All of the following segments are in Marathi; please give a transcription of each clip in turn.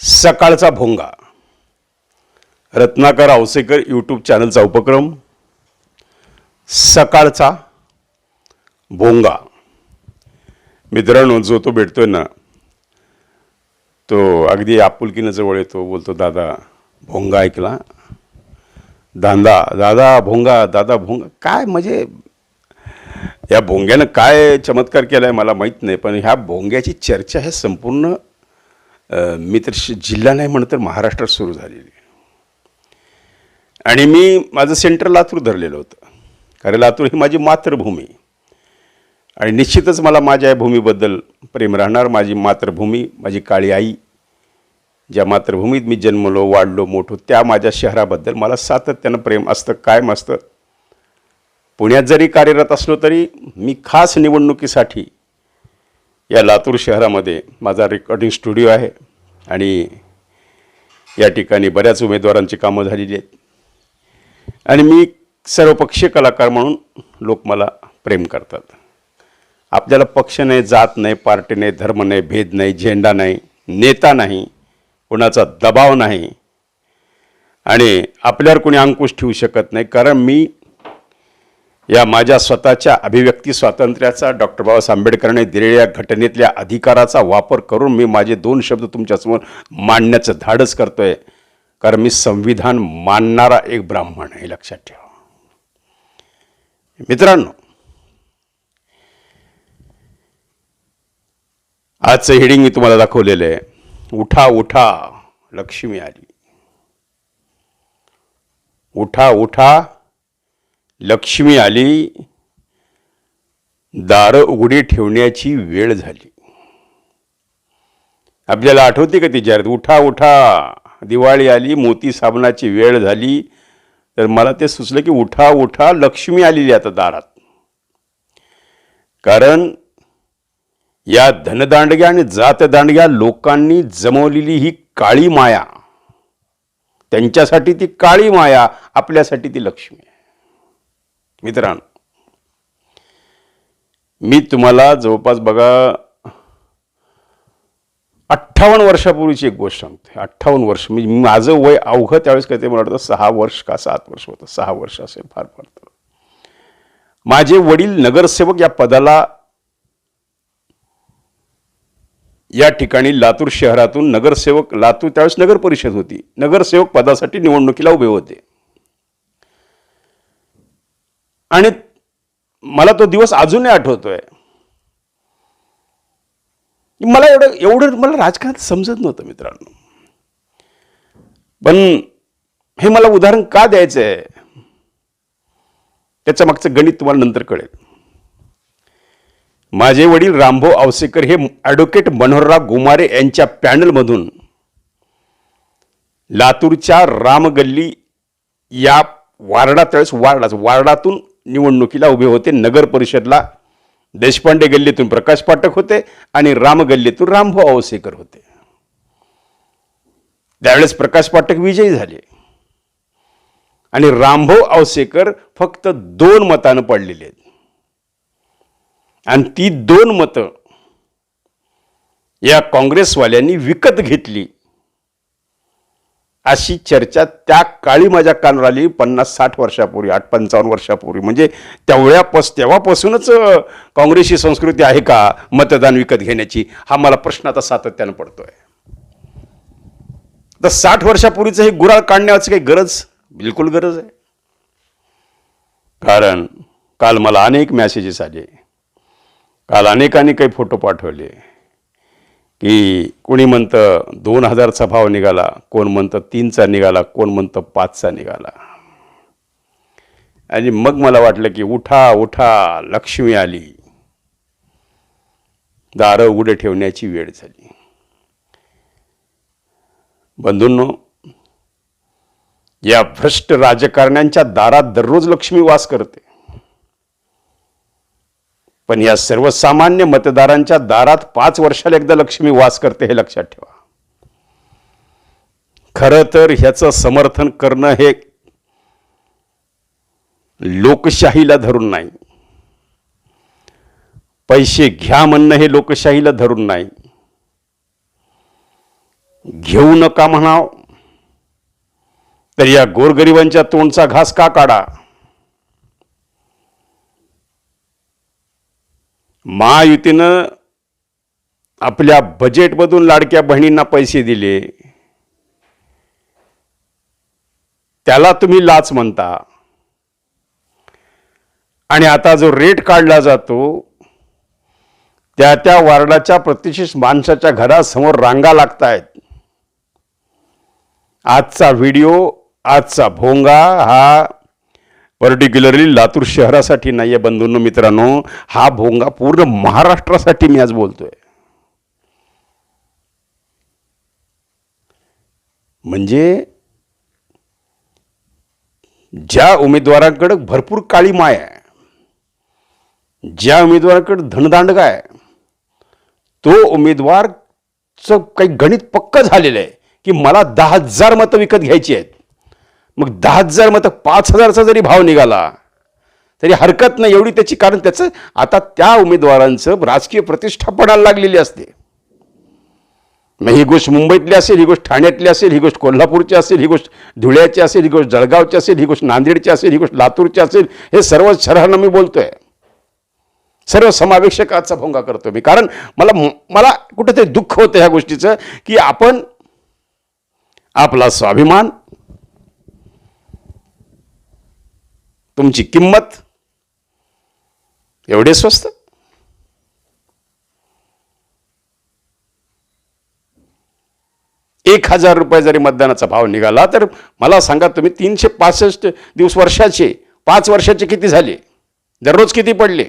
सकाळचा भोंगा. रत्नाकर आवसेकर यूट्यूब चॅनलचा उपक्रम. सकाळचा भोंगा. मित्रांनो जो तो भेटतोय ना तो अगदी आपुलकीनं जवळ येतो बोलतो दादा भोंगा ऐकला. दांदा दादा भोंगा दादा भोंगा. काय म्हणजे या भोंग्यानं काय चमत्कार केला आहे मला माहीत नाही पण ह्या भोंग्याची चर्चा हे संपूर्ण मी तर जिल्हा नाही म्हणत तर महाराष्ट्रात सुरू झालेली. आणि मी माझं सेंटर लातूर धरलेलं होतं. कारण लातूर ही माझी मातृभूमी. आणि निश्चितच मला माझ्या या भूमीबद्दल प्रेम राहणार. माझी मातृभूमी माझी काळी आई ज्या मातृभूमीत मी जन्मलो वाढलो मोठो त्या माझ्या शहराबद्दल मला सातत्यानं प्रेम असतं कायम असतं. पुण्यात जरी कार्यरत असलो तरी मी खास निवडणुकीसाठी या लातूर शहरामध्ये माझा रेकॉर्डिंग स्टुडिओ आहे आणि या ठिकाणी बऱ्याच उमेदवारांची कामं झालेली आहेत. आणि मी सर्वपक्षीय कलाकार म्हणून लोक मला प्रेम करतात. आपल्याला पक्ष नाही जात नाही पार्टी नाही धर्म नाही भेद नाही झेंडा नाही नेता नाही कोणाचा दबाव नाही. आणि आपल्यावर कोणी अंकुश ठेवू शकत नाही. कारण मी या माझ्या स्वतःच्या अभिव्यक्ती स्वातंत्र्याचा डॉक्टर बाबासाहेब आंबेडकरांनी दिलेल्या घटनेतल्या अधिकाराचा वापर करून मी माझे दोन शब्द तुमच्यासमोर मांडण्याचं धाडस आहे कारण मी संविधान मानणारा एक ब्राह्मण हे लक्षात ठेवा. मित्रांनो आजचं हेडिंग मी तुम्हाला दाखवलेलं आहे. उठा उठा लक्ष्मी आली. उठा उठा लक्ष्मी आली दारं उघडी ठेवण्याची वेळ झाली. आपल्याला आठवते का ती जाहिरात उठा उठा. दिवाळी आली मोती साबणाची वेळ झाली. तर मला ते सुचलं की उठा उठा लक्ष्मी आलेली आता दारात. कारण या धनदांडग्या आणि जातदांडग्या लोकांनी जमवलेली ही काळी माया त्यांच्यासाठी ती काळी माया आपल्यासाठी ती लक्ष्मी. मित्रांनो मी तुम्हाला जवळपास बघा अठ्ठावन्न वर्षापूर्वीची एक गोष्ट सांगते अठ्ठावन्न वर्ष मी माझं वय अवघं त्यावेळेस काय ते मला वाटतं सहा वर्ष का सात वर्ष होतं. सहा वर्ष असेल फार फार तर. माझे वडील नगरसेवक या पदाला या ठिकाणी लातूर शहरातून नगरसेवक लातूर त्यावेळेस नगर परिषद होती. नगरसेवक पदासाठी निवडणुकीला उभे होते. आणि मला तो दिवस अजूनही आठवतोय. मला एवढं एवढं मला राजकारणात समजत नव्हतं मित्रांनो. पण हे मला उदाहरण का द्यायचं आहे त्याच्या मागचं गणित तुम्हाला नंतर कळेल. माझे वडील रामभाऊ आवसेकर हे ॲडव्होकेट मनोहरराव गुमारे यांच्या पॅनलमधून लातूरच्या रामगल्ली या वार्डात त्यावेळेस वार्डाच वार्डातून निवडणुकीला उभे होते. नगर परिषदला देशपांडे गल्लीतून प्रकाश पाठक होते आणि राम गल्लीतून रामभाऊ आवसेकर होते. त्यावेळेस प्रकाश पाठक विजयी झाले. आणि रामभाऊ आवसेकर फक्त दोन मतानं पडलेले आहेत. आणि ती दोन मतं या काँग्रेसवाल्यांनी विकत घेतली. अशी चर्चा त्या काळी माझ्या कानावर आली पन्नास साठ वर्षापूर्वी आठ पंचावन्न वर्षापूर्वी. म्हणजे तेवढ्यापास तेव्हापासूनच काँग्रेसची संस्कृती आहे का मतदान विकत घेण्याची? हा मला प्रश्न आता सातत्यानं पडतोय. तर साठ वर्षापूर्वीचं हे गुराळ काढण्याची काही गरज बिलकुल गरज आहे. कारण काल मला अनेक मॅसेजेस आले. काल अनेकांनी काही फोटो पाठवले. की कोणी म्हणतं दोन हजारचा भाव निघाला कोण म्हणतं तीनचा निघाला कोण म्हणतं पाचचा निघाला. आणि मग मला वाटलं की उठा उठा लक्ष्मी आली. दारं उघडे ठेवण्याची वेळ झाली. बंधूंनो या भ्रष्ट राजकारण्यांच्या दारात दररोज लक्ष्मी वास करते. पण या सर्वसामान्य मतदारांच्या दारात पाच वर्षाला एकदा लक्ष्मी वास करते हे लक्षात ठेवा. खरं तर ह्याचं समर्थन करणं हे लोकशाहीला धरून नाही. पैसे घ्या म्हणणं हे लोकशाहीला धरून नाही. घेऊ नका म्हणाव. तर या गोरगरिबांच्या तोंडचा घास का काढा? महायुतीनं आपल्या बजेटमधून लाडक्या बहिणींना पैसे दिले. त्याला तुम्ही लाच म्हणता. आणि आता जो रेट काढला जातो त्या त्या वार्डाच्या प्रतिष्ठित माणसाच्या घरासमोर रांगा लागतायत. आजचा व्हिडिओ आजचा भोंगा हा पर्टिक्युलरली लातूर शहरासाठी नाही आहे बंधूंनो मित्रांनो. हा भोंगा पूर्ण महाराष्ट्रासाठी मी आज बोलतोय. म्हणजे ज्या उमेदवारांकडे भरपूर काळी माय आहे ज्या उमेदवाराकडे धनदांडगा आहे तो उमेदवारचं काही गणित पक्क झालेलं आहे की मला दहा हजार मतं विकत घ्यायची आहेत. मग दहा हजार मग पाच हजारचा जरी भाव निघाला तरी हरकत नाही. एवढी त्याची कारण त्याचं आता त्या उमेदवारांचं राजकीय प्रतिष्ठा पडायला लागलेली असते. मग ही गोष्ट मुंबईतली असेल ही गोष्ट ठाण्यातली असेल ही गोष्ट कोल्हापूरची असेल ही गोष्ट धुळ्याची असेल ही गोष्ट जळगावची असेल ही गोष्ट नांदेडची असेल ही गोष्ट लातूरची असेल हे सर्व शहरांना मी बोलतोय. सर्व समावेशक आजचा भोंगा करतो मी. कारण मला मला कुठेतरी दुःख होतं ह्या गोष्टीचं की आपण आपला स्वाभिमान तुमची किंमत एवढे स्वस्त? एक हजार रुपये जरी मतदानाचा भाव निघाला तर मला सांगा तुम्ही तीनशे पासष्ट दिवस वर्षाचे पाच वर्षाचे किती झाले? दररोज किती पडले?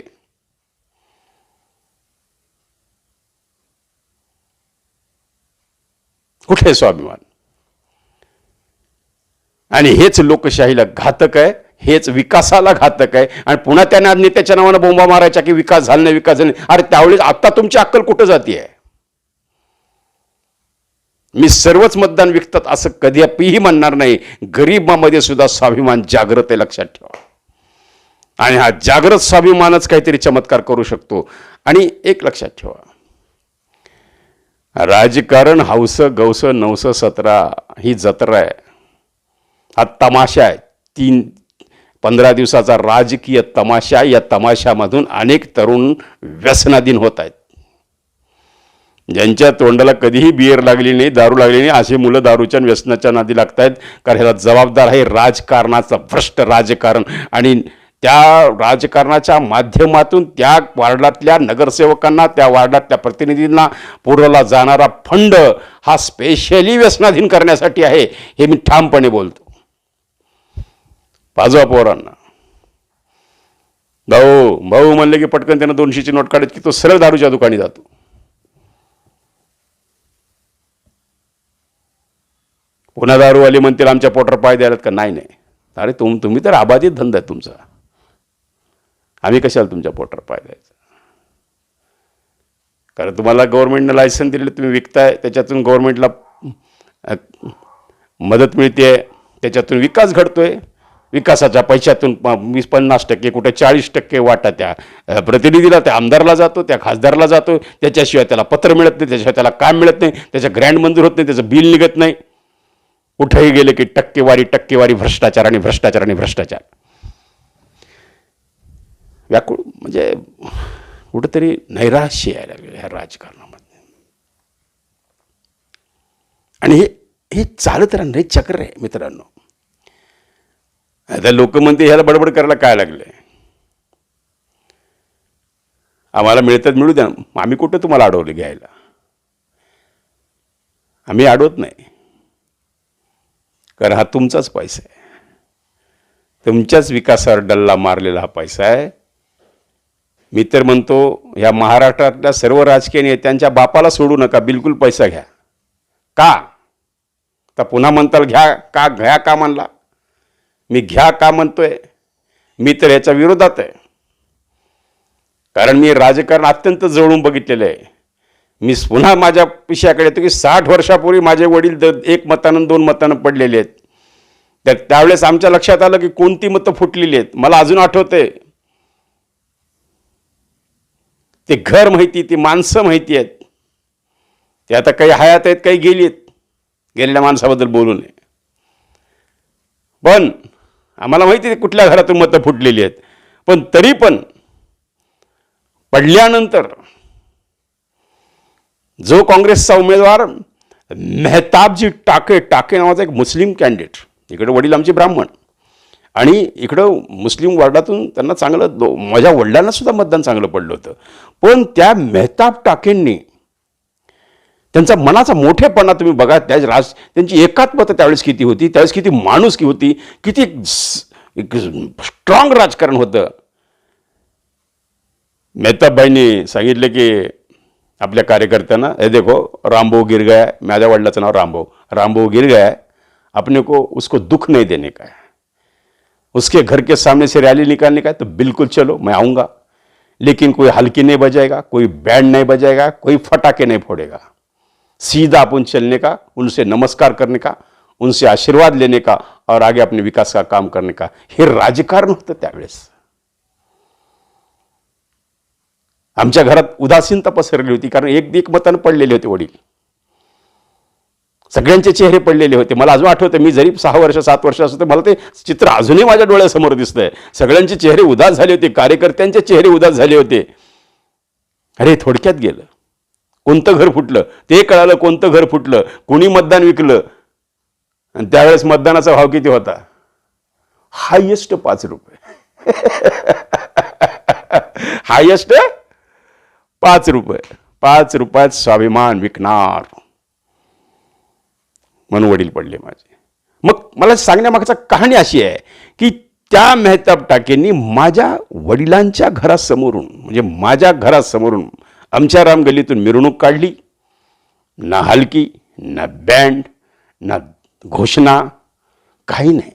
कुठे स्वाभिमान? आणि हेच लोकशाहीला घातक आहे. हेच विकासाला घातक आहे. आणि पुन्हा त्यांना नेत्याच्या नावानं बोंबा मारायच्या की विकास झाला नाही विकास झाला नाही. अरे त्यावेळेस आत्ता तुमची अक्कल कुठं जाते आहे? मी सर्वच मतदान विकतात असं कधीही म्हणणार नाही. गरिबामध्ये सुद्धा स्वाभिमान जागृत आहे लक्षात ठेवा. आणि हा जागृत स्वाभिमानच काहीतरी चमत्कार करू शकतो. आणि एक लक्षात ठेवा. राजकारण हौस गौस नवस सतरा ही जत्रा आहे. हा तमाशा आहे. तीन पंधरा दिवसाचा राजकीय तमाशा या तमाशामधून अनेक तरुण व्यसनाधीन होत आहेत ज्यांच्या तोंडाला कधीही बियर लागली नाही दारू लागली नाही असे मुलं दारूच्या व्यसनाच्या नादी लागत आहेत कारण ह्याला जबाबदार आहे राजकारणाचं भ्रष्ट राजकारण. आणि त्या राजकारणाच्या माध्यमातून त्या वार्डातल्या नगरसेवकांना त्या वार्डातल्या प्रतिनिधींना पुरवला जाणारा फंड हा स्पेशली व्यसनाधीन करण्यासाठी आहे हे मी ठामपणे बोलतो. पाजवा पोरांना. भाऊ भाऊ म्हणले की पटकन त्यानं दोनशेची नोट काढत की तो सरळ दारूच्या दुकानी जातो. पुन्हा दारूवाले म्हणतील आमच्या पोटर पाय द्यायला का? नाही नाही. अरे तुम तुम्ही तर आबाधित धंदा आहे तुमचा. आम्ही कशाला तुमच्या पोटर पाय द्यायचं? कारण तुम्हाला गव्हर्नमेंटनं लायसन दिलेलं तुम्ही विकताय त्याच्यातून गव्हर्नमेंटला मदत मिळते त्याच्यातून विकास घडतोय. विकासाच्या पैशातून प- वीस पन्नास टक्के कुठे चाळीस टक्के वाटा त्या प्रतिनिधीला त्या आमदारला जातो त्या खासदारला जातो. त्याच्याशिवाय त्याला पत्र मिळत नाही त्याच्याशिवाय त्याला काम मिळत नाही त्याच्या ग्रँड मंजूर होत नाही त्याचं बिल निघत नाही. कुठेही गेले की टक्केवारी टक्केवारी भ्रष्टाचार आणि भ्रष्टाचार आणि भ्रष्टाचार. व्याकुळ म्हणजे कुठंतरी नैराश्य यायला लागलं ह्या राजकारणामध्ये. आणि हे हे चालत राहणार चक्र आहे मित्रांनो. आता लोक म्हणते ह्याला बडबड करायला काय लागलंय? आम्हाला मिळतात मिळू द्या. आम्ही कुठं तुम्हाला अडवलं घ्यायला? आम्ही अडवत नाही. कारण हा तुमचाच पैसा आहे. तुमच्याच विकासावर डल्ला मारलेला हा पैसा आहे. मी तर म्हणतो ह्या महाराष्ट्रातल्या सर्व राजकीय नेत्यांच्या बापाला सोडू नका. बिलकुल पैसा घ्या. का? तर पुन्हा म्हणताल घ्या का घ्या का म्हणला. मी घ्या का म्हणतोय? मी तर ह्याच्या विरोधात आहे. कारण मी राजकारण अत्यंत जवळून बघितलेलं आहे. मी पुन्हा माझ्या विषयाकडे येतो की साठ वर्षापूर्वी माझे वडील द एक मतानं दोन मतानं पडलेले आहेत. तर त्यावेळेस आमच्या लक्षात आलं की कोणती मतं फुटलेली आहेत? मला अजून आठवतंय. ते घर माहिती ती माणसं माहिती आहेत. ते आता काही हयात आहेत काही गेली आहेत. गेलेल्या माणसाबद्दल बोलू नये. पण आम्हाला माहिती आहे कुठल्या घरातून मतं फुटलेली आहेत. पण तरी पण पडल्यानंतर जो काँग्रेसचा उमेदवार मेहताबजी टाके टाके नावाचा एक मुस्लिम कॅन्डिडेट इकडे वडील आमचे ब्राह्मण आणि इकडं मुस्लिम वर्डातून त्यांना चांगलं माझ्या वडिलांना सुद्धा मतदान चांगलं पडलं होतं. पण त्या मेहताब टाकेंनी त्यांचा मनाचा मोठेपणा तुम्ही बघा त्या राज त्यांची एकात्मता त्यावेळेस किती होती त्यावेळेस किती माणुसकी होती किती स्ट्रॉंग राजकारण होतं. मेहताबाईंनी सांगितले की आपल्या कार्यकर्त्यांना हे देखो रामभाऊ गिर गया माझ्या वडिलाचं नाव रामभाऊ. रामभाऊ गिर गया अपने को उसको दुख नहीं देने का है. उसके घर के सामने से रैली निकालने का है तो बिल्कुल चलो मैं आऊँगा. लेकिन कोई हल्की नहीं बजाएगा कोई बैंड नहीं बजाएगा कोई फटाके नहीं फोड़ेगा. सीधा अपन चलने का उनसे नमस्कार करने का उनसे आशीर्वाद लेने का और आगे अपने विकास का काम करने का। हे राजकारण होतं त्यावेळेस। आमच्या घरात उदासीनता पसरली होती कारण एक एक मतानं पडलेले होते वडील. सगळ्यांचे चेहरे पडलेले होते. मला अजून आठवतं मी जरी सहा वर्ष सात वर्ष असतो मला ते चित्र अजूनही माझ्या डोळ्यासमोर दिसतंय. सगळ्यांचे चेहरे उदास झाले होते कार्यकर्त्यांचे चेहरे उदास झाले होते. अरे थोडक्यात गेलं. कोणतं घर फुटलं? ते कळालं कोणतं घर फुटलं. कोणी मतदान विकलं? आणि त्यावेळेस मतदानाचा भाव किती होता? हायेस्ट पाच रुपये. हायेस्ट पाच रुपये. पाच रुपयात स्वाभिमान विकणार. म्हणून वडील पडले माझे. मग मला सांगण्यामागचा कहाणी अशी आहे की त्या मेहताब टाकेंनी माझ्या वडिलांच्या घरासमोरून म्हणजे माझ्या घरासमोरून आमच्या रामगल्लीतून मिरवणूक काढली. ना हलकी ना बँड ना घोषणा काही नाही.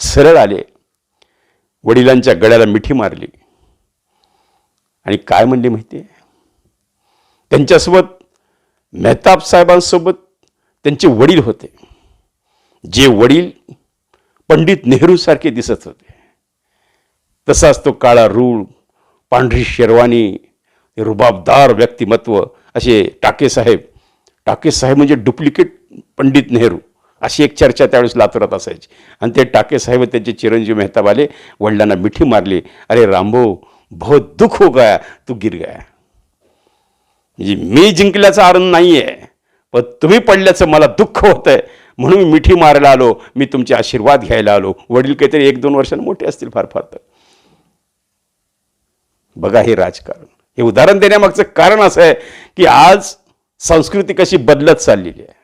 सरळ आले. वडिलांच्या गळ्याला मिठी मारली. आणि काय म्हणले माहिती आहे त्यांच्यासोबत मेहताब साहेबांसोबत त्यांचे वडील होते. जे वडील पंडित नेहरूसारखे दिसत होते. तसाच तो काळा रूळ पांढरी शेरवानी रुबाबदार व्यक्तिमत्व असे टाके साहेब. टाके साहेब म्हणजे डुप्लिकेट पंडित नेहरू. अशी एक चर्चा त्यावेळेस लातुरात असायची. आणि ते टाके साहेब त्यांचे चिरंजीव मेहताब आले वडिलांना मिठी मारली. अरे रामभाऊ बहुत दुःख हो गया तू गिर गया. म्हणजे मी जिंकल्याचा आनंद नाही आहे पण तुम्ही पडल्याचं मला दुःख होतं आहे म्हणून मी मिठी मारायला आलो मी तुमचे आशीर्वाद घ्यायला आलो. वडील काहीतरी एक दोन वर्षांनी मोठे असतील फार फार तर. बघा हे राजकारण. हे उदाहरण देण्यामागचं कारण असं आहे की आज संस्कृती कशी बदलत चाललेली आहे.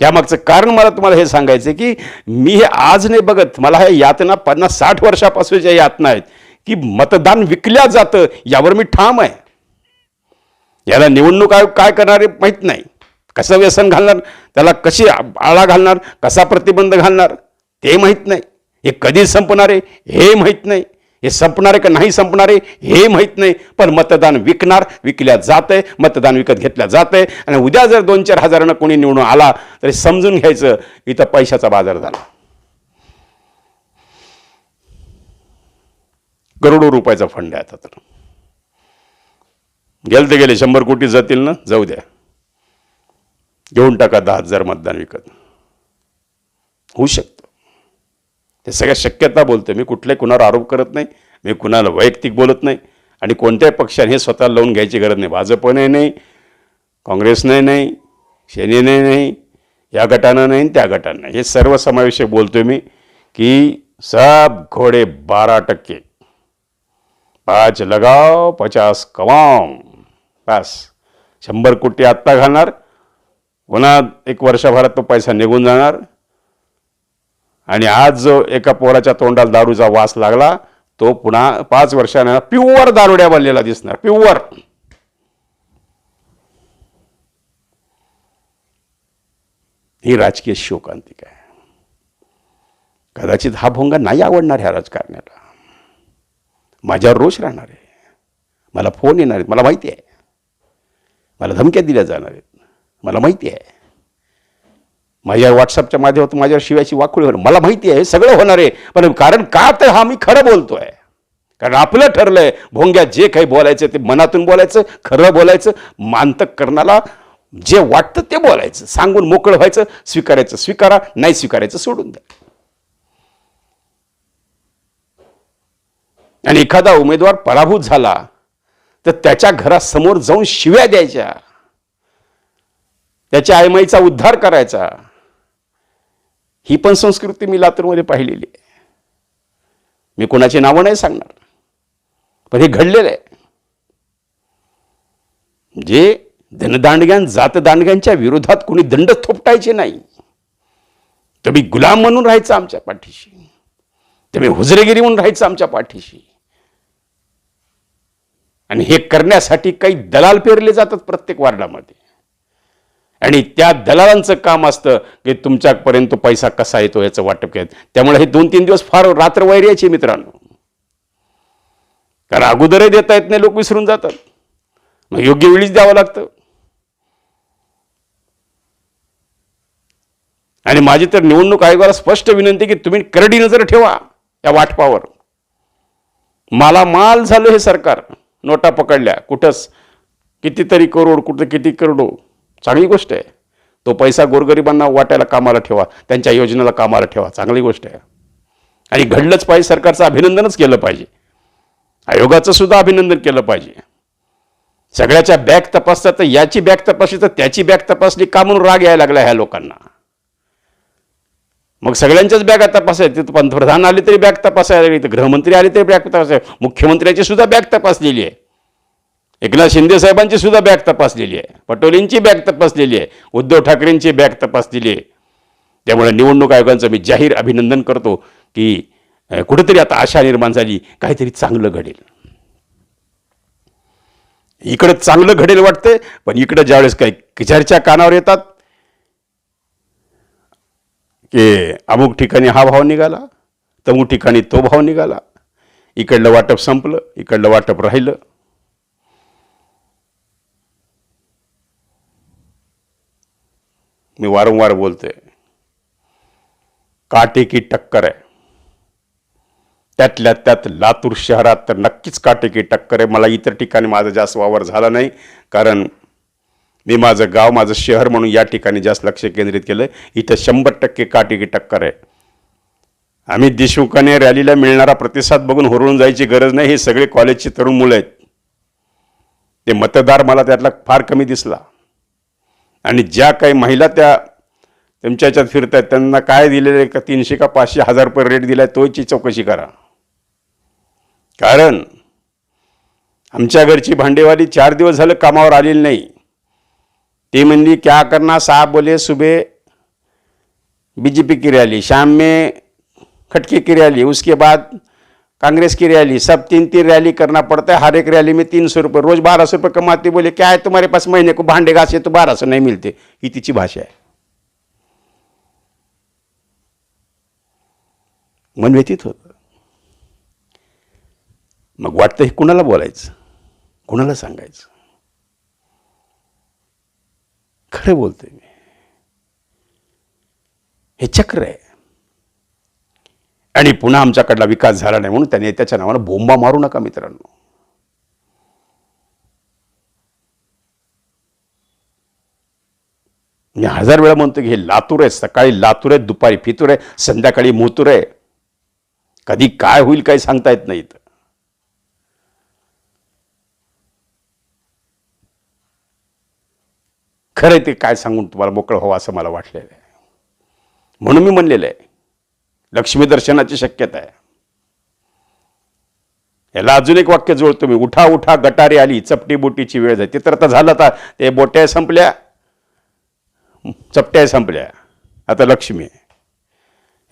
त्यामागचं कारण मला तुम्हाला हे सांगायचं आहे की मी हे आज नाही बघत मला ह्या यातना पन्नास साठ वर्षापासूनच्या यातना आहेत की मतदान विकल्या जातं यावर मी ठाम आहे. याला निवडणूक आयोग काय करणार आहे माहीत नाही. कसं व्यसन घालणार त्याला कशी आळा घालणार कसा प्रतिबंध घालणार ते माहीत नाही. हे कधी संपणार आहे हे माहीत नाही. हे संपणार आहे का नाही संपणार आहे हे माहीत नाही. पण मतदान विकणार विकल्या जातंय मतदान विकत घेतल्या जातंय. आणि उद्या जर दोन चार हजारानं कोणी निवडून आला तरी समजून घ्यायचं इथं पैशाचा बाजार झाला. करोडो रुपयाचा फंड आहे आता तर. गेले ते गेले शंभर कोटी जातील ना? जाऊ द्या. घेऊन टाका दहा हजार मतदान विकत. होऊ शकतं. ते सगळ्या शक्यता बोलतो मी कुठल्याही कुणावर आरोप करत नाही. मी कुणाला वैयक्तिक बोलत नाही. आणि कोणत्याही पक्षाने हे स्वतः लावून घ्यायची गरज नाही. भाजपने नाही काँग्रेसने नाही सेनेने नाही या गटानं नाही त्या गटानं नाही. हे सर्व समावेशक बोलतो मी की सब घोडे बारा टक्के. पाच लगाव पचास कमाव. बस. शंभर कोटी आत्ता घालणार. पुन्हा एक वर्षभरात तो पैसा निघून जाणार. आणि आज जो एका पोराच्या तोंडाला दारूचा वास लागला तो पुन्हा पाच वर्षाने प्युअर दारुड्या बनलेला दिसणार प्युअर. ही राजकीय शोकांतिक आहे. कदाचित हा भोंगा नाही आवडणार ह्या राजकारण्याला. माझ्यावर रोष राहणार. आहे मला फोन येणार आहेत मला माहिती आहे. मला धमक्या दिल्या जाणार. आहेत मला माहिती आहे. माझ्या व्हॉट्सअपच्या माध्यमातून माझ्यावर शिवायची वाकुळी होणार मला माहिती आहे सगळं होणार आहे पण कारण का तर हा मी खरं बोलतोय? कारण आपलं ठरलंय भोंग्यात जे काही बोलायचं ते मनातून बोलायचं खरं बोलायचं मानतक करणाला जे वाटतं ते बोलायचं. सांगून मोकळं व्हायचं स्वीकारायचं स्वीकारा नाही स्वीकारायचं सोडून द्या. आणि एखादा उमेदवार पराभूत झाला तर त्याच्या घरासमोर जाऊन शिव्या द्यायच्या. त्याच्या आईमाईचा उद्धार करायचा. ही पण संस्कृती मी लातूरमध्ये पाहिलेली आहे. मी कोणाची नावं नाही सांगणार. पण हे घडलेलं आहे. जे धनदांडग्यां जातदांडग्यांच्या विरोधात कोणी दंड थोपटायचे नाही. तुम्ही गुलाम म्हणून राहायचं आमच्या पाठीशी. तुम्ही हुजरेगिरी म्हणून राहायचं आमच्या पाठीशी. आणि हे करण्यासाठी काही दलाल पेरले जातात प्रत्येक वार्डामध्ये. आणि त्या दलालांचं काम असतं की तुमच्यापर्यंत पैसा कसा येतो याचं वाटप घ्यायचं त्यामुळे हे दोन तीन दिवस फार रात्र वैर्याचे मित्रांनो. कारण अगोदरही देता येत नाही लोक विसरून जातात. मग योग्य वेळीच द्यावं लागतं. आणि माझी तर निवडणूक आयोगाला स्पष्ट विनंती की तुम्ही करडी नजर ठेवा या वाटपावर. मला माल झालं हे सरकार. नोटा पकडल्या. कुठंच कितीतरी करोड कुठं किती करोडो. चांगली गोष्ट आहे. तो पैसा गोरगरिबांना वाटायला कामाला ठेवा त्यांच्या योजनेला कामाला ठेवा चांगली गोष्ट आहे. आणि घडलंच पाहिजे सरकारचं अभिनंदनच केलं पाहिजे. आयोगाचं सुद्धा अभिनंदन केलं पाहिजे. सगळ्याच्या बॅग तपासतात तर याची बॅग तपासली तर त्याची बॅग तपासली का म्हणून राग यायला लागला ह्या लोकांना? मग सगळ्यांच्याच बॅगा तपासायच्या तिथं पंतप्रधान आले तरी बॅग तपासायला लागली तर गृहमंत्री आले तरी बॅग तपासाय मुख्यमंत्र्याची सुद्धा बॅग तपासलेली आहे. एकनाथ शिंदे साहेबांची सुद्धा बॅग तपासलेली आहे. पटोलेंची बॅग तपासलेली आहे. उद्धव ठाकरेंची बॅग तपासलेली आहे. त्यामुळे निवडणूक आयोगांचं मी जाहीर अभिनंदन करतो की कुठेतरी आता आशा निर्माण झाली काहीतरी चांगलं घडेल. इकडं चांगलं घडेल वाटतंय पण इकडं ज्यावेळेस काही किचारच्या कानावर येतात की अमुक ठिकाणी हा भाव निघाला तमुक ठिकाणी तो भाव निघाला इकडलं वाटप संपलं इकडलं वाटप राहिलं मी वारंवार बोलतोय. काटे की टक्कर आहे. त्यातल्या त्यात लातूर शहरात तर नक्कीच काटेकी टक्कर आहे. मला इतर ठिकाणी माझा जास्त वावर झाला नाही कारण मी माझं गाव माझं शहर म्हणून या ठिकाणी जास्त लक्ष केंद्रित केलं इथं शंभर टक्के काटेकी टक्कर आहे. आम्ही देशमुखाने रॅलीला मिळणारा प्रतिसाद बघून होरळून जायची गरज नाही. हे सगळे कॉलेजचे तरुण मुलं आहेत. ते मतदार मला त्यातला फार कमी दिसला. आणि ज्या काही महिला त्या तुमच्या ह्याच्यात फिरत आहेत त्यांना काय दिलेलं आहे का? तीनशे का पाचशे हजार रुपये रेट दिलाय तोची चौकशी करा. कारण आमच्या घरची भांडेवाली चार दिवस झालं कामावर आलेली नाही. ती म्हणली क्या करना साहब बोले सुबह बीजेपी की रैली शाम में खटके की रैली उसके बाद कांग्रेस की रैली सब तीन तीन रैली करना पड़ता है हर एक रैली में तीन सौ रुपये रोज बारह सौ रुपये कमाते बोले क्या है तुम्हारे पास महीने को भांडे घासे? तो बारह सौ नहीं मिलते। ही तिची भाषा आहे मन व्यतीत होतं मग वाटतं हे कुणाला बोलायचं? कुणाला सांगायचं? खरं बोलतोय मी. हे चक्र आहे. आणि पुन्हा आमच्याकडला विकास झाला नाही म्हणून त्यांनी त्याच्या नावानं बोंबा मारू नका मित्रांनो. मी हजार वेळा म्हणतो की हे लातूर आहे सकाळी लातूर आहे दुपारी फितूर आहे संध्याकाळी मोतूर आहे. कधी काय होईल काही सांगता येत नाही इथं. खरं ते काय सांगून तुम्हाला मोकळं व्हावं असं मला वाटलेलं आहे. म्हणून मी म्हणलेलं आहे. लक्ष्मी दर्शनाची शक्यता आहे. याला अजून एक वाक्य जोडतो मी उठा उठा गटारी आली चपटी बोटीची वेळ झाली. ते तर आता झालं आता ते बोट्या संपल्या. चपट्या संपल्या. आता लक्ष्मी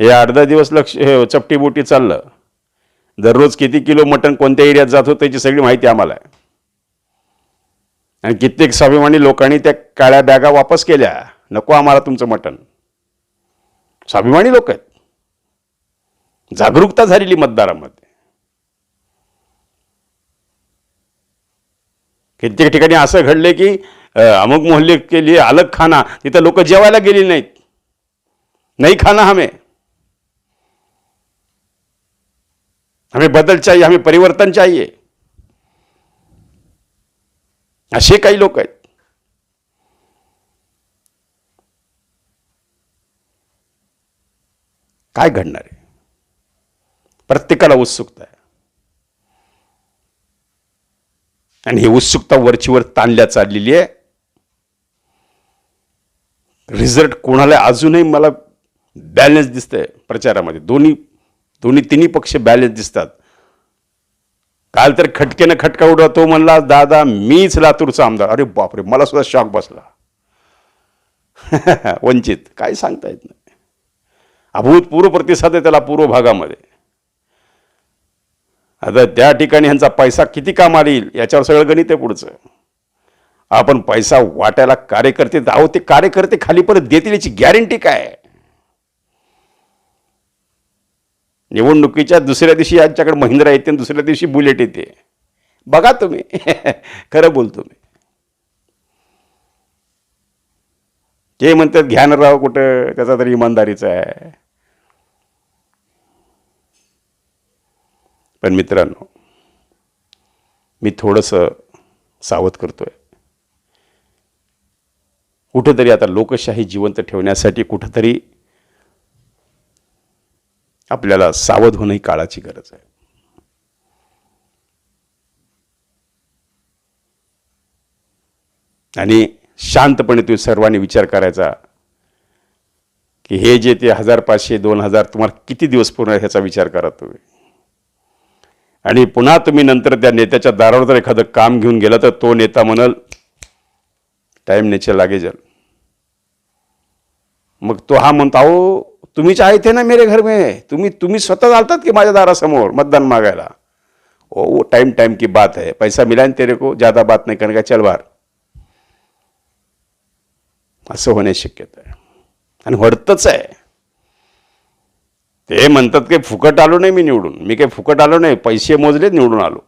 हे अर्धा दिवस लक्ष हे चपटी बोटी चाललं. दररोज किती किलो मटण कोणत्या एरियात जात होतं त्याची सगळी माहिती आम्हाला आहे. आणि कित्येक स्वाभिमानी लोकांनी त्या काळ्या बॅगा वापस केल्या. नको आम्हाला तुमचं मटण. स्वाभिमानी लोक आहेत. जागरूकता झालेली मतदारामध्ये. कित्येक ठिकाणी असं घडले की अमुक मोहल्ले के लिए अलग खाना तिथं लोक जेवायला गेली नाहीत. नाही खाना हमें. हमें बदल चाहिए हमें परिवर्तन चाहिए. असे काही लोक आहेत. काय घडणार आहे? प्रत्येकाला उत्सुकता आहे. आणि ही उत्सुकता वरचीवर ताणल्या चाललेली आहे. रिझल्ट कोणाला अजूनही मला बॅलन्स दिसतंय प्रचारामध्ये. दोन्ही दोन्ही तिन्ही पक्ष बॅलन्स दिसतात. काल तर खटकेनं खटका उडवा तो म्हणला दादा मीच लातूरचा आमदार. अरे बापरे मला सुद्धा शॉक बसला. वंचित काय सांगता येत नाही. अभूतपूर्व प्रतिसाद आहे त्याला पूर्व भागामध्ये. आता त्या ठिकाणी ह्यांचा पैसा किती कामाला येईल याच्यावर सगळं गणित आहे पुढचं. आपण पैसा वाटायला कार्यकर्ते आहो ते कार्यकर्ते खाली परत देतील याची गॅरंटी काय? निवडणुकीच्या दुसऱ्या दिवशी यांच्याकडे महिंद्रा येते आणि दुसऱ्या दिवशी बुलेट येते. बघा तुम्ही. खरं बोलतो मी. ते म्हणतात घ्या कुठं त्याचा तरी इमानदारीचा आहे. पण मित्रांनो मी थोडंसं सावध करतोय. कुठंतरी आता लोकशाही जिवंत ठेवण्यासाठी कुठंतरी आपल्याला सावध होणं ही काळाची गरज आहे. आणि शांतपणे तुम्ही सर्वांनी विचार करायचा की हे जे ते हजार पाचशे दोन हजार तुम्हाला किती दिवस पूर्ण ह्याचा विचार करा तुम्ही? आणि पुन्हा तुम्ही नंतर त्या नेत्याच्या दारावर जर एखादं काम घेऊन गेलं तर तो नेता म्हणल टाइम नेचे लागे जल. मग तो हा म्हणतो अहो तुम्हीच आहे ते ना मेरे घर में तुम्ही तुम्ही स्वतः चालतात की माझ्या दारासमोर मतदान मागायला? ओ वो टाइम टाइम की बात है पैसा मिला ना तेरे को ज्यादा बात नाही कारण का चल बार असं होण्याची शक्यता आहे. आणि घडतच आहे. ते म्हणतात की फुकट आलो नाही मी निवडून. मी काही फुकट आलो नाही पैसे मोजलेत निवडून आलो.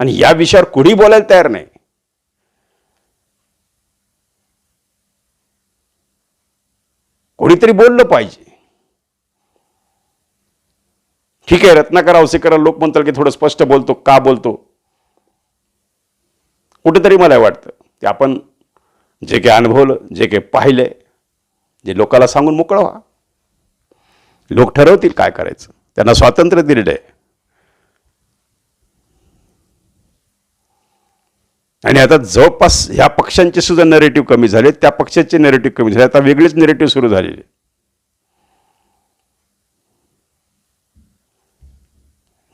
आणि या विषयावर कुणी बोलायला तयार नाही? कोणीतरी बोललं पाहिजे. ठीक आहे रत्नाकर औसेकर लोक म्हणतात की थोडं स्पष्ट बोलतो का बोलतो? कुठेतरी मला वाटतं की आपण जे काही अनुभवलं जे काही पाहिलंय जे लोकाला सांगून मोकळवा. व्हा लोक ठरवतील काय करायचं. त्यांना स्वातंत्र्य दिलेलं आहे. आणि आता जवळपास ह्या पक्षांचे सुद्धा नेरेटिव्ह कमी झाले त्या पक्षाचे नेरेटिव्ह कमी झाले आता वेगळेच नेरेटिव्ह सुरू झालेले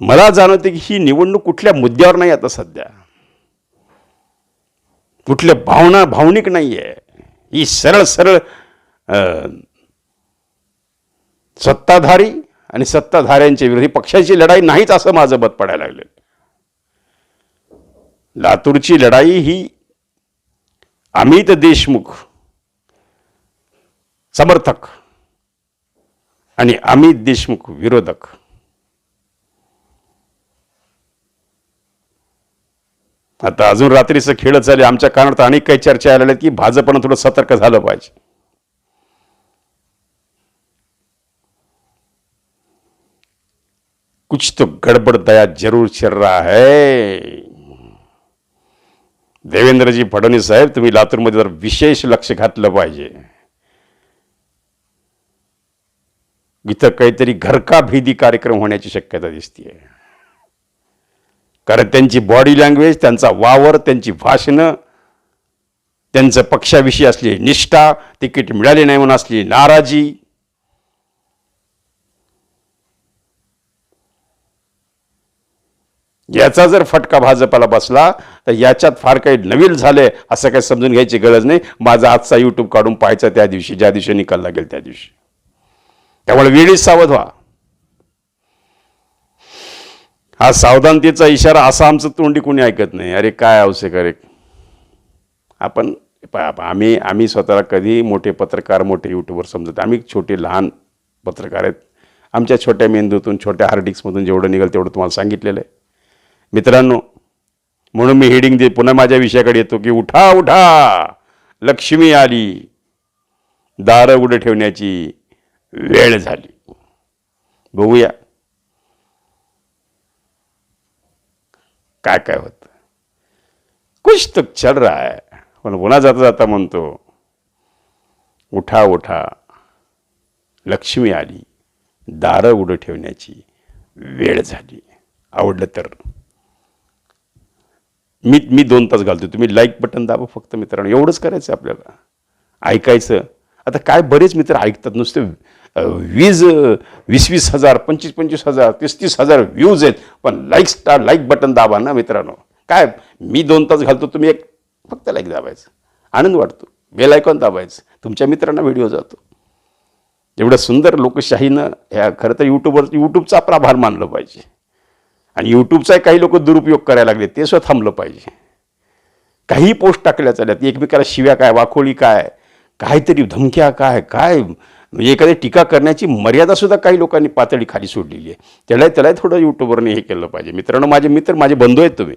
मला जाणवते की ही निवडणूक कुठल्या मुद्द्यावर नाही आता सध्या. कुठल्या भावना भावनिक नाही आहे ही सरळ सरळ सत्ताधारी आणि सत्ताधाऱ्यांच्या विरोधी पक्षाची लढाई नाहीच असं माझं मत पडायला लागलं. लातूरची लढाई ही अमित देशमुख समर्थक आणि अमित देशमुख विरोधक. आता अजून रात्रीचं खेळ झाले आमच्या कानात अनेक काही चर्चा आलेल्या आहेत की भाजपनं थोडं सतर्क झालं पाहिजे. कुछ तो गड़बड़ दया जरूर चल रहा है। देवेंद्रजी फडणवीस साहेब तुम्ही लातूरमध्ये जर विशेष लक्ष घातलं पाहिजे। इथं काहीतरी घरका भीदी कार्यक्रम होण्याची शक्यता दिसतीये। कारण त्यांची बॉडी लँग्वेज त्यांचा वावर त्यांची भाषणं त्यांचं पक्षाविषयी असलेली निष्ठा तिकीट मिळाली नाही म्हणून असलेली नाराजी याचा जर फटका भाजपाला बसला तर याच्यात फार काही नवीन झाले असं काही समजून घ्यायची गरज नाही. माझा आजचा यूट्यूब काढून पाहायचा त्या दिवशी ज्या दिवशी निकाल लागेल त्या दिवशी. त्यामुळे वेळीच सावध व्हा. हा सावधानतेचा इशारा असा आमचं तोंडी कोणी ऐकत नाही. अरे काय आवश्यक अरे आपण आम्ही आम्ही स्वतःला कधी मोठे पत्रकार मोठे यूट्यूबर समजत आम्ही छोटे लहान पत्रकार आहेत. आमच्या छोट्या मेंदूतून छोट्या हार्डिक्समधून जेवढं निघेल तेवढं तुम्हाला सांगितलेलं आहे. मित्रांनो म्हणून मी हेडिंग दे पुन्हा माझ्या विषयाकडे येतो की उठा उठा! लक्ष्मी आली. दारं उडं ठेवण्याची वेळ झाली. बघूया. काय काय होतं? कुछ तो चल रहा है. पण पुन्हा जाता जाता म्हणतो उठा उठा! लक्ष्मी आली. दारं उडं ठेवण्याची वेळ झाली. आवडलं तर. मी मी दोन तास घालतो तुम्ही लाईक बटन दाबा फक्त मित्रांनो. एवढंच करायचं आपल्याला. ऐकायचं. आता काय बरेच मित्र ऐकतात नुसते वीज वीस वीस हजार पंचवीस पंचवीस हजार तीस तीस हजार व्ह्यूज आहेत. पण लाईक स्टार लाईक बटन दाबा ना मित्रांनो. काय? मी दोन तास घालतो तुम्ही एक फक्त लाईक दाबायचं. आनंद वाटतो. बेल आयकॉन दाबायचं. तुमच्या मित्रांना व्हिडिओ जातो. एवढं सुंदर लोकशाहीनं ह्या खरं तर यूट्यूबवर यूट्यूबचा प्रभार मानलं पाहिजे. आणि यूट्यूबचा काही लोक दुरुपयोग करायला लागले ते सुद्धा थांबलं पाहिजे. काही पोस्ट टाकल्या चालल्यात एकमेकाला शिव्या काय वाखोळी काय काहीतरी धमक्या काय काय म्हणजे एखादी टीका करण्याची मर्यादासुद्धा काही लोकांनी पातळी खाली सोडलेली आहे. त्याला त्याला थोडं यूट्यूबवरने हे केलं पाहिजे. मित्रांनो माझे मित्र माझे बंधू आहेत तुम्ही.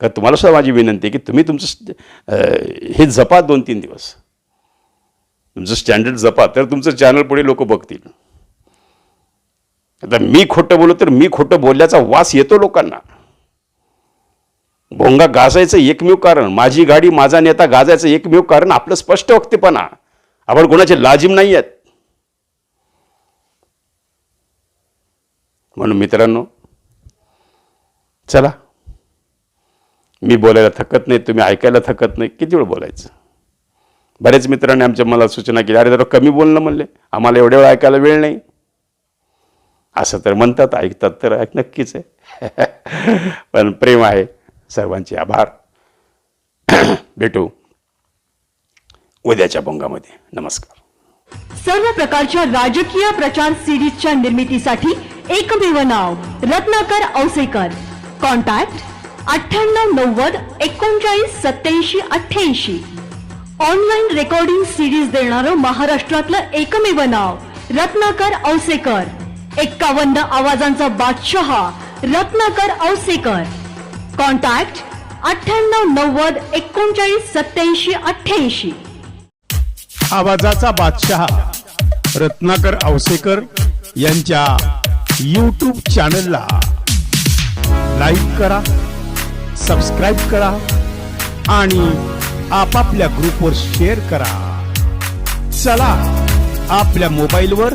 का तुम्हाला सुद्धा माझी विनंती आहे की तुम्ही तुमचं हे जपा दोन तीन दिवस. तुमचं स्टँडर्ड जपा तर तुमचं चॅनल पुढे लोक बघतील. आता मी खोटं बोलू तर मी खोटं बोलल्याचा वास येतो लोकांना. भोंगा गाजायचं एकमेव कारण माझी गाडी माझा नेता गाजायचं एकमेव कारण आपलं स्पष्ट वक्तेपणा. आपण कोणाचे लाजिम नाही आहेत. म्हणून मित्रांनो चला. मी बोलायला थकत नाही तुम्ही ऐकायला थकत नाही किती वेळ बोलायचं? बरेच मित्रांनी आमच्या मला सूचना केली अरे जरा कमी बोलणं म्हणले आम्हाला एवढ्या वेळ ऐकायला वेळ नाही. असं तर म्हणतात ऐकतात तर ऐक नक्कीच आहे. पण प्रेम आहे. सर्वांचे आभार. भेटू उद्याच्या बोंगामध्ये. नमस्कार. सर्व प्रकारच्या राजकीय प्रचार सिरीजच्या निर्मितीसाठी एकमेव नाव रत्नाकर औसेकर. कॉन्टॅक्ट अठ्ठ्याण्णव नव्वद एकोणचाळीस सत्याऐंशी अठ्ठ्याऐंशी. ऑनलाईन रेकॉर्डिंग सिरीज देणारं महाराष्ट्रातलं एकमेव नाव रत्नाकर औसेकर. एक्कावन्न आवाजांचा बादशहा रत्नाकर औसेकर. कॉन्टॅक्ट अठ्ठ्याण्णव नव्वद एकोणचाळीस सत्याऐंशी अठ्ठ्याऐंशी. आवाजाचा बादशहा रत्नाकर औसेकर यांच्या यूट्यूब चॅनलला लाईक करा सबस्क्राईब करा आणि आपापल्या ग्रुपवर शेअर करा. चला आपल्या मोबाईलवर